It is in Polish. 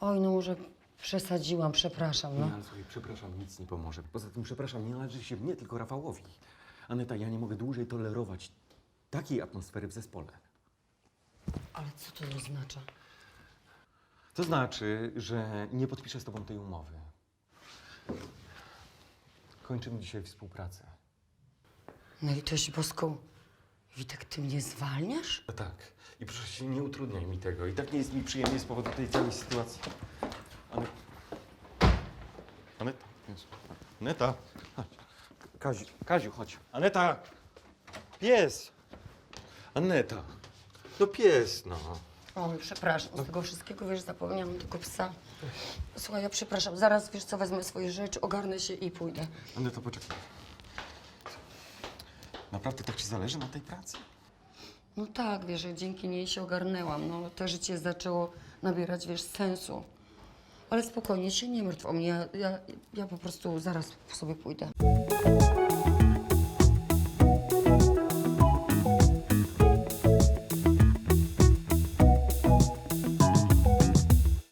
Oj, no może przesadziłam, przepraszam, no. Nie, słuchaj, przepraszam, nic nie pomoże. Poza tym, przepraszam, nie należy się mnie, tylko Rafałowi. Aneta, ja nie mogę dłużej tolerować takiej atmosfery w zespole. Ale co to oznacza? To znaczy, że nie podpiszę z tobą tej umowy. Kończymy dzisiaj współpracę. Na litość boską. Witek, ty mnie zwalniasz? A tak. I proszę się, nie utrudniaj mi tego. I tak nie jest mi przyjemnie z powodu tej całej sytuacji. Anet... Aneta? Jezu. Aneta! Chodź. Kaziu, Kaziu, chodź. Aneta! Pies! Aneta! No pies, no. Oj, przepraszam, z tego wszystkiego, wiesz, zapomniałam tylko psa. Słuchaj, ja przepraszam, zaraz, wiesz co, wezmę swoje rzeczy, ogarnę się i pójdę. Aneta, poczekaj. Naprawdę tak ci zależy na tej pracy? No tak, wiesz, że dzięki niej się ogarnęłam, no to życie zaczęło nabierać, wiesz, sensu. Ale spokojnie, się nie martw o mnie, ja, ja, ja po prostu zaraz sobie pójdę.